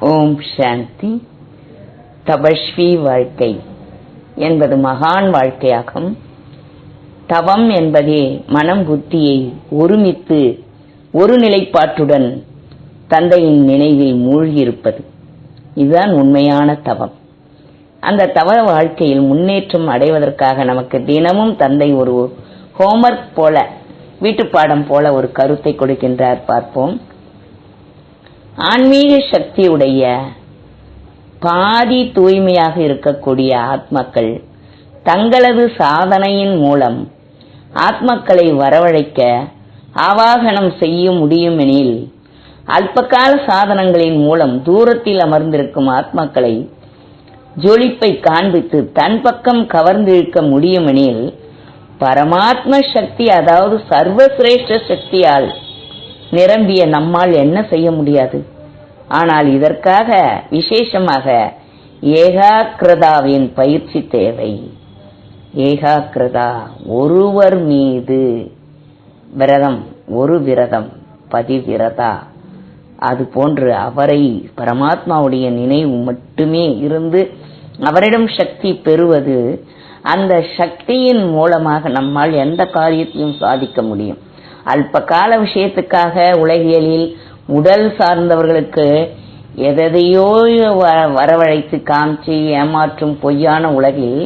ஓம் சாந்தி. தபஸ்வி வாழ்க்கை என்பது மகான் வாழ்க்கையாகும். தவம் என்பதே மனம் புத்தியை ஒருமித்து ஒரு நிலைப்பாட்டுடன் தந்தையின் நினைவில் மூழ்கியிருப்பது. இதுதான் உண்மையான தவம். அந்த தவ வாழ்க்கையில் முன்னேற்றம் அடைவதற்காக நமக்கு தினமும் தந்தை ஒரு ஹோம்ஒர்க் போல வீட்டுப்பாடம் போல ஒரு கருத்தை கொடுக்கின்றார். பார்ப்போம். ஆன்மீக சக்தியுடைய பாதி தூய்மையாக இருக்கக்கூடிய ஆத்மக்கள் தங்களது சாதனையின் மூலம் ஆத்மக்களை வரவழைக்க ஆவாகனம் செய்ய முடியுமெனில் அல்பகால சாதனங்களின் மூலம் தூரத்தில் அமர்ந்திருக்கும் ஆத்மக்களை ஜொலிப்பை காண்பித்து தன் பக்கம் கவர்ந்திருக்க முடியுமெனில் பரமாத்ம சக்தி அதாவது சர்வசிரேஷ்ட சக்தியால் நிரம்பிய நம்மால் என்ன செய்ய முடியாது? ஆனால் இதற்காக விசேஷமாக ஏகாக்கிரதாவின் பயிற்சி தேவை. ஏகாக்கிரதா ஒருவர் மீது விரதம் ஒரு விரதம் பதிவிரதா. அது போன்று அவரை பரமாத்மாவுடைய நினைவு மட்டுமே இருந்து அவரிடம் சக்தி பெறுவது அந்த சக்தியின் மூலமாக நம்மால் எந்த காரியத்தையும் சாதிக்க முடியும். அல்ப கால விஷயத்துக்காக உலகியலில் உடல் சார்ந்தவர்களுக்கு எதையோ வரவழைத்து காமிச்சு ஏமாற்றும் பொய்யான உலகில்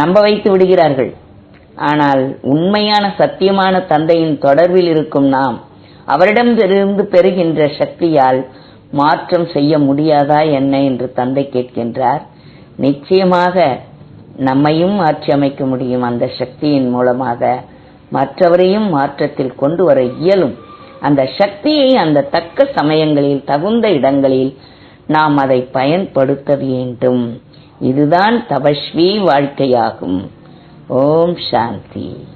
நம்ப வைத்து விடுகிறார்கள். ஆனால் உண்மையான சத்தியமான தந்தையின் தொடர்பில் இருக்கும் நாம் அவரிடமிருந்து பெறுகின்ற சக்தியால் மாற்றம் செய்ய முடியாதா என்ன என்று தந்தை கேட்கின்றார். நிச்சயமாக நம்மையும் மாற்றி அமைக்க முடியும் அந்த சக்தியின் மூலமாக. மற்றவரையும் மாற்றத்தில் கொண்டு வர இயலும். அந்த சக்தியை அந்த தக்க சமயங்களில் தகுந்த இடங்களில் நாம் அதை பயன்படுத்த வேண்டும். இதுதான் தபஸ்வி வாழ்க்கையாகும். ஓம் சாந்தி.